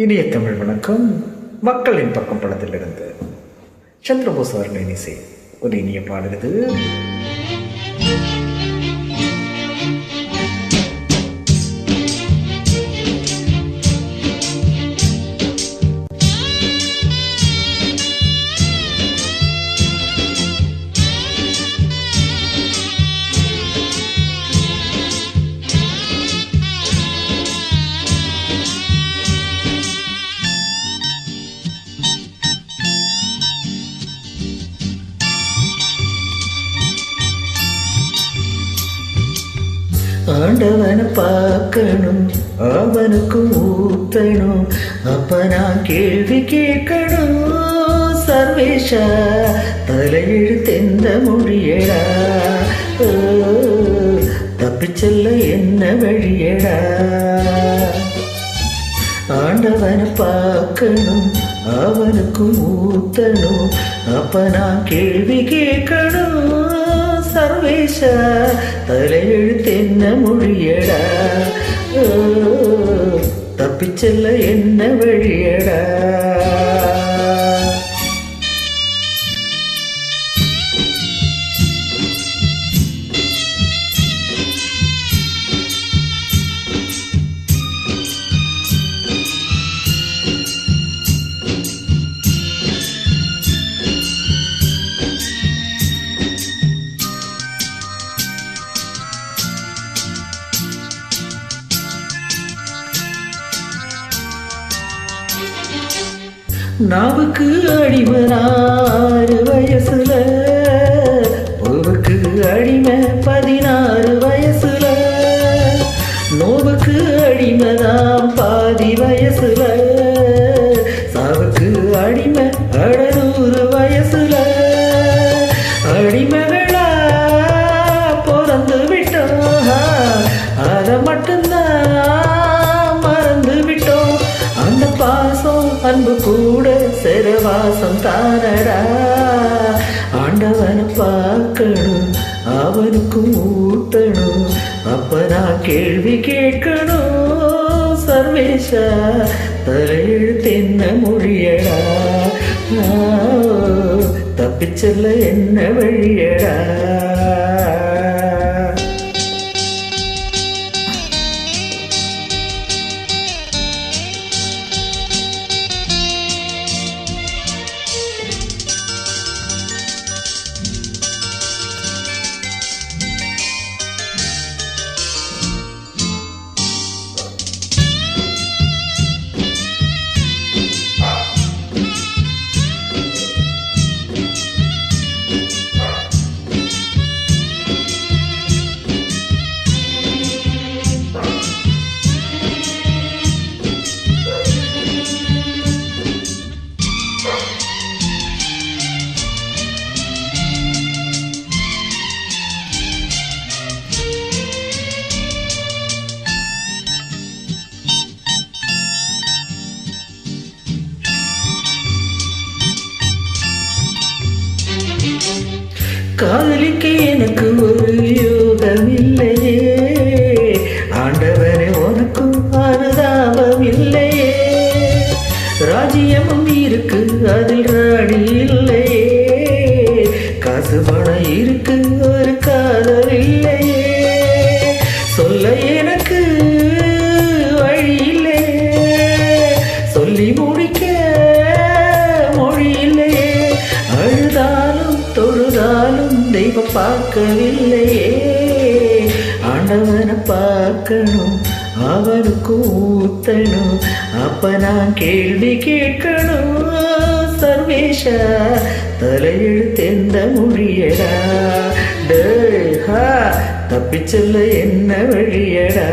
இனிய தமிழ் வணக்கம். மக்களின் பக்கம் படத்திலிருந்து சந்திரபோஸ் அவர்களின் இசை. ஒரு இனிய பாடுகிறது ஆண்டவனை பார்க்கணும் அவனுக்கு ஊத்தணும். அப்ப நான் கேள்வி கேட்கணும் சர்வேஷா தலையெழுத்தெந்த மொழியடா? தப்பிச்செல்ல என்ன வழியடா? ஆண்டவனை பார்க்கணும் அவனுக்கும் ஊத்தணும். அப்ப நான் கேள்வி கேட்கணும் சர்வேஷ தலையெழுத்து என்ன மொழியடா ஓ, தப்பிச்செல்ல என்ன வழியடா நாவுக்கு அடிமனாறு வயசுல பூவுக்கு அடிமை பதினாறு வயசுல. நோவுக்கு அடிமைதான் பாதி வயசுல. சாவுக்கு அடிமை அந்த பாசம் அன்பு கூட சிறவாசம் தானடா. ஆண்டவனை பார்க்கணும் அவனுக்கும் ஊட்டணும் அப்ப நான் கேள்வி கேட்கணும். சர்வேஷா தலையெழுத்து என்ன மொழியடா? ஆ, தப்பிச்செல்ல என்ன வழியடா? காதலிக்க எனக்கு ஒரு யோகம் இல்லையே ஆண்டவரே உனக்கும் அனுதாபம் இல்லையே. ராஜ்யமும் இருக்கு அதில் ராணி இல்லையே. காசு பணம் இருக்கு தொழுதாலும் பார்க்கவில்லையே. ஆண்டவனை பார்க்கணும் அவனுக்கு ஊத்தணும் அப்ப நான் கேள்வி கேட்கணும். சர்வேஷா தலையெழுத்தெந்த மொழியடா? டேய், ஹா, தப்பிச்செல்ல என்ன வழியடா?